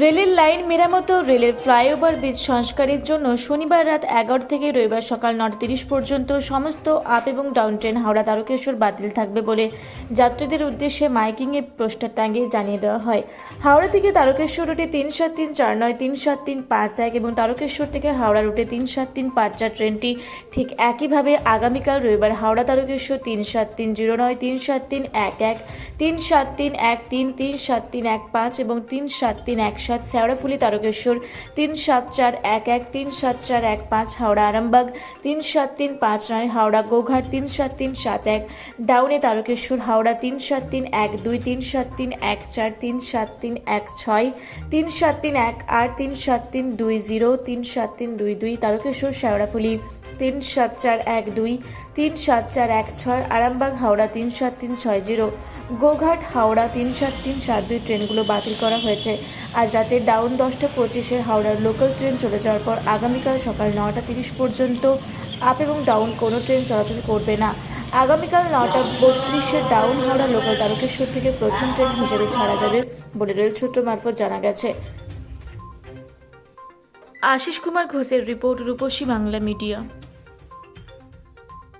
রেলের লাইন মেরামত রেলের ফ্লাইওভার ব্রিজ সংস্কারের জন্য শনিবার রাত এগারো থেকে রবিবার সকাল নটা তিরিশ পর্যন্ত সমস্ত আপ এবং ডাউন ট্রেন হাওড়া তারকেশ্বর বাতিল থাকবে বলে যাত্রীদের উদ্দেশ্যে মাইকিংয়ে পোস্টার টাঙিয়ে জানিয়ে দেওয়া হয়। হাওড়া থেকে তারকেশ্বর রুটে তিন সাত তিন চার নয় তিন সাত তিন পাঁচ এক এবং তারকেশ্বর থেকে হাওড়া রুটে তিন সাত তিন পাঁচ চার ট্রেনটি ঠিক একইভাবে আগামীকাল রবিবার হাওড়া তারকেশ্বর তিন সাত তিন জিরো নয় তিন সাত তিন এক এক তিন সাত তিন এক তিন তিন সাত তিন এক পাঁচ এবং তিন সাত তিন এক সাত শেওড়াফুলি তারকেশ্বর তিন সাত চার এক এক তিন সাত চার এক পাঁচ হাওড়া আরামবাগ তিন সাত তিন পাঁচ নয় হাওড়া গোঘাট তিন সাত তিন সাত এক ডাউনে তারকেশ্বর হাওড়া তিন সাত তিন এক দুই তিন সাত তিন এক চার তিন সাত তিন এক ছয় তিন সাত তিন এক আট তিন সাত তিন দুই জিরো তিন সাত তিন দুই দুই তারকেশ্বর শেওড়াফুলি তিন সাত চার এক দুই, তিন সাত চার এক ছয়, আরামবাগ, হাওড়া তিন সাত তিন ছয় জিরো, গোঘাট, হাওড়া তিন সাত তিন সাত দুই ট্রেনগুলো বাতিল করা হয়েছে। আজ রাতে ডাউন দশটা পঁচিশে হাওড়ার লোকাল ট্রেন চলে যাওয়ার পর আগামীকাল সকাল নটা তিরিশ পর্যন্ত আপ এবং ডাউন কোনো ট্রেন চলাচল করবে না। আগামীকাল নটা বত্রিশে ডাউন হাওড়া লোকাল তারকেশ্বর থেকে প্রথম ট্রেন হিসেবে ছাড়া যাবে বলে রেল সূত্র মারফত জানা গেছে। আশিস কুমার ঘোষের রিপোর্ট রূপসী বাংলা মিডিয়া।